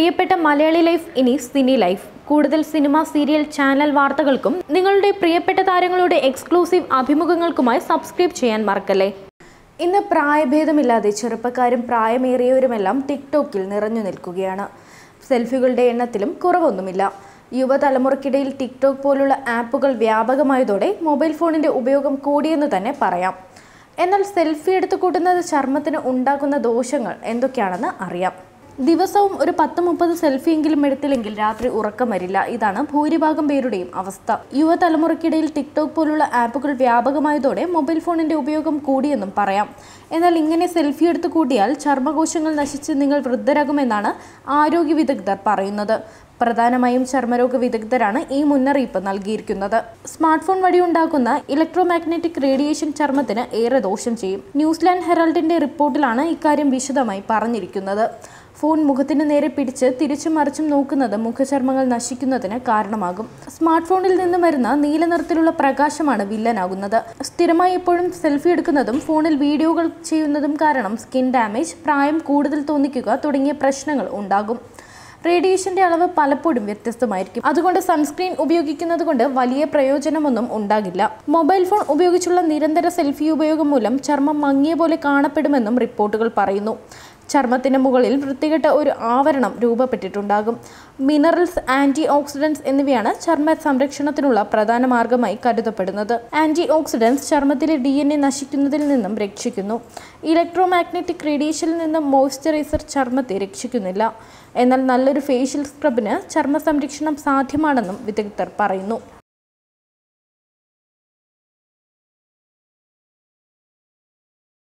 പ്രിയപ്പെട്ട മലയാളി ലൈഫ് ഇനി cine life. കൂടുതൽ സിനിമ സീരിയൽ ചാനൽ വാർത്തകൾക്കും നിങ്ങളുടെ പ്രിയപ്പെട്ട താരങ്ങളുടെ എക്സ്ക്ലൂസീവ് അഭിമുഖങ്ങൾക്കുമായി സബ്സ്ക്രൈബ് ചെയ്യാൻ മറക്കല്ലേ? ഇന്ന് പ്രായഭേദമില്ലാതെ ചെറുപ്പക്കാരും പ്രായമേറിയവരുമെല്ലാം ടിക്ടോക്കിൽ നിറഞ്ഞു നിൽക്കുകയാണ്. സെൽഫികളുടെ എണ്ണത്തിലും കുറവൊന്നുമില്ല. യുവതലമുറയ്ക്കിടയിൽ ടിക്ടോക്ക് പോലുള്ള ആപ്പുകൾ വ്യാപകമായതോടെ മൊബൈൽ ഫോണിന്റെ ഉപയോഗം കൂടിയെന്ന് തന്നെ പറയാം. എന്നാൽ സെൽഫി എടുത്തു കൂട്ടുന്നത് ചർമ്മത്തിന് ഉണ്ടാക്കുന്ന ദോഷങ്ങൾ എന്തൊക്കെയാണെന്ന് അറിയാം. ദിവസവും ഒരു പത്ത് മുപ്പത് സെൽഫിയെങ്കിലും എടുത്തില്ലെങ്കിൽ രാത്രി ഉറക്കം വരില്ല. ഇതാണ് ഭൂരിഭാഗം പേരുടെയും അവസ്ഥ. യുവതലമുറയ്ക്കിടയിൽ ടിക്ടോക്ക് പോലുള്ള ആപ്പുകൾ വ്യാപകമായതോടെ മൊബൈൽ ഫോണിന്റെ ഉപയോഗം കൂടിയെന്നും പറയാം. എന്നാൽ ഇങ്ങനെ സെൽഫി എടുത്തു കൂട്ടിയാൽ ചർമ്മകോശങ്ങൾ നശിച്ച് നിങ്ങൾ വൃദ്ധരാകുമെന്നാണ് ആരോഗ്യ വിദഗ്ധർ പറയുന്നത്. പ്രധാനമായും ചർമ്മരോഗ വിദഗ്ധരാണ് ഈ മുന്നറിയിപ്പ് നൽകിയിരിക്കുന്നത്. സ്മാർട്ട് ഫോൺ വഴി ഉണ്ടാക്കുന്ന ഇലക്ട്രോമാഗ്നറ്റിക് റേഡിയേഷൻ ചർമ്മത്തിന് ഏറെ ദോഷം ചെയ്യും. ന്യൂസിലാൻഡ് ഹെറാൾഡിന്റെ റിപ്പോർട്ടിലാണ് ഇക്കാര്യം വിശദമായി പറഞ്ഞിരിക്കുന്നത്. ഫോൺ മുഖത്തിന് നേരെ പിടിച്ച് തിരിച്ചും മറിച്ചും നോക്കുന്നത് മുഖചർമ്മങ്ങൾ നശിക്കുന്നതിന് കാരണമാകും. സ്മാർട്ട് ഫോണിൽ നിന്ന് വരുന്ന നീല നിറത്തിലുള്ള പ്രകാശമാണ് വില്ലനാകുന്നത്. സ്ഥിരമായി എപ്പോഴും സെൽഫി എടുക്കുന്നതും ഫോണിൽ വീഡിയോകൾ ചെയ്യുന്നതും കാരണം സ്കിൻ ഡാമേജ് പ്രായം കൂടുതൽ തോന്നിക്കുക തുടങ്ങിയ പ്രശ്നങ്ങൾ ഉണ്ടാകും. റേഡിയേഷന്റെ അളവ് പലപ്പോഴും വ്യത്യസ്തമായിരിക്കും. അതുകൊണ്ട് സൺസ്ക്രീൻ ഉപയോഗിക്കുന്നത് കൊണ്ട് വലിയ പ്രയോജനമൊന്നും ഉണ്ടാകില്ല. മൊബൈൽ ഫോൺ ഉപയോഗിച്ചുള്ള നിരന്തര സെൽഫി ഉപയോഗം മൂലം ചർമ്മം മങ്ങിയ പോലെ കാണപ്പെടുമെന്നും റിപ്പോർട്ടുകൾ പറയുന്നു. ചർമ്മത്തിന് മുകളിൽ വൃത്തികെട്ട ഒരു ആവരണം രൂപപ്പെട്ടിട്ടുണ്ടാകും. മിനറൽസ് ആന്റി ഓക്സിഡൻസ് എന്നിവയാണ് ചർമ്മ സംരക്ഷണത്തിനുള്ള പ്രധാന മാർഗമായി കരുതപ്പെടുന്നത്. ആന്റി ഓക്സിഡൻസ് ചർമ്മത്തിലെ ഡി എൻ എ നശിക്കുന്നതിൽ നിന്നും രക്ഷിക്കുന്നു. ഇലക്ട്രോമാഗ്നറ്റിക് റേഡിയേഷനിൽ നിന്നും മോയ്സ്ചറൈസർ ചർമ്മത്തെ രക്ഷിക്കുന്നില്ല. എന്നാൽ നല്ലൊരു ഫേഷ്യൽ സ്ക്രബിന് ചർമ്മ സംരക്ഷണം സാധ്യമാണെന്നും വിദഗ്ധർ പറയുന്നു.